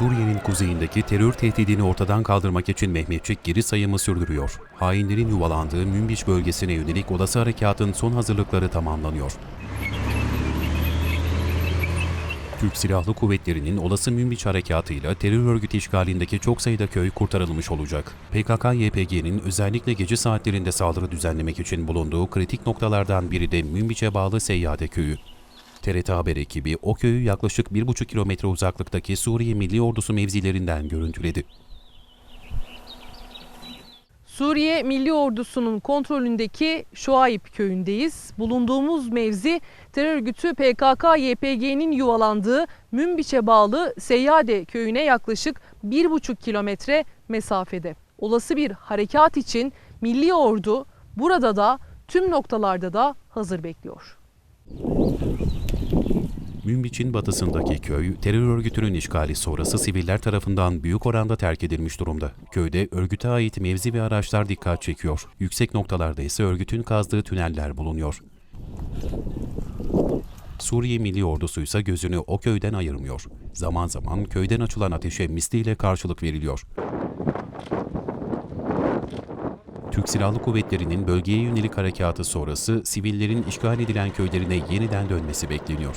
Suriye'nin kuzeyindeki terör tehdidini ortadan kaldırmak için Mehmetçik geri sayımı sürdürüyor. Hainlerin yuvalandığı Münbiç bölgesine yönelik olası harekatın son hazırlıkları tamamlanıyor. Türk Silahlı Kuvvetleri'nin olası Münbiç harekatıyla terör örgütü işgalindeki çok sayıda köy kurtarılmış olacak. PKK-YPG'nin özellikle gece saatlerinde saldırı düzenlemek için bulunduğu kritik noktalardan biri de Münbiç'e bağlı Seyyade Köyü. TRT Haber ekibi o köyü yaklaşık 1,5 kilometre uzaklıktaki Suriye Milli Ordusu mevzilerinden görüntüledi. Suriye Milli Ordusu'nun kontrolündeki Şuayb köyündeyiz. Bulunduğumuz mevzi terör örgütü PKK-YPG'nin yuvalandığı Münbiç'e bağlı Seyyade köyüne yaklaşık 1,5 kilometre mesafede. Olası bir harekat için Milli Ordu burada da tüm noktalarda da hazır bekliyor. Münbiç'in batısındaki köy, terör örgütünün işgali sonrası siviller tarafından büyük oranda terk edilmiş durumda. Köyde örgüte ait mevzi ve araçlar dikkat çekiyor. Yüksek noktalarda ise örgütün kazdığı tüneller bulunuyor. Suriye Milli Ordusu ise gözünü o köyden ayırmıyor. Zaman zaman köyden açılan ateşe misliyle karşılık veriliyor. Türk Silahlı Kuvvetleri'nin bölgeye yönelik harekatı sonrası sivillerin işgal edilen köylerine yeniden dönmesi bekleniyor.